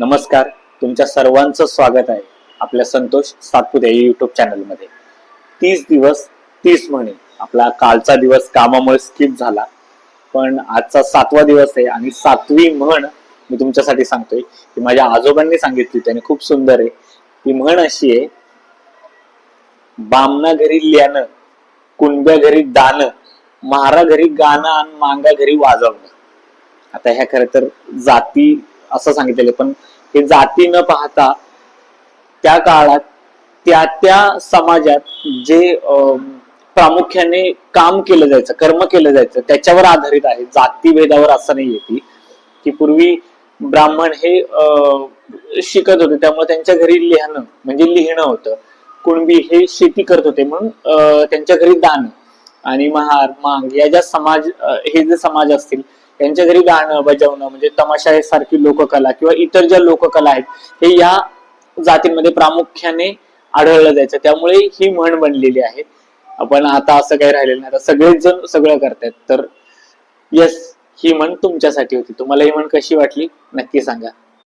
नमस्कार तुमच्या सर्वांचं स्वागत आहे आपल्या संतोष सातपुते युट्यूब चॅनलमध्ये तीस दिवस तीस म्हणे आपला कालचा दिवस कामामुळे स्किप झाला पण आजचा सातवा दिवस आहे आणि सातवी म्हण मी तुमच्यासाठी सांगतोय की माझ्या आजोबांनी सांगितली त्याने खूप सुंदर आहे. ती म्हण अशी आहे बामना घरी ल्यानं कुंड्या घरी दान महारा घरी गाणं आणि मांगा घरी वाजवणं. आता ह्या खरं तर जाती असं सांगितलेलं. पण हे जाती न पाहता त्या काळात त्या त्या समाजात जे प्रामुख्याने काम केलं जायचं कर्म केलं जायचं त्याच्यावर आधारित आहे. जाती भेदावर असं नाही येते की पूर्वी ब्राह्मण हे अं, शिकत होते. त्यामुळे त्यांच्या घरी लिहिणं म्हणजे लिहिणं होतं. कुणबी हे शेती करत होते. म्हणून अं, त्यांच्या घरी दान आणि महार मांग या ज्या समाज हे जे समाज असतील त्यांच्या घरी गाणं बजावणं म्हणजे तमाशा सारखी लोककला किंवा इतर ज्या लोककला आहेत हे या जातींमध्ये प्रामुख्याने आढळलं जायचं. त्यामुळे ही म्हण बनलेली आहे. आपण आता असं काही राहिलेलं नाही. आता सगळेच जण सगळं करतायत. तर येस ही म्हण तुमच्यासाठी होती. तुम्हाला ही म्हण कशी वाटली? नक्की सांगा.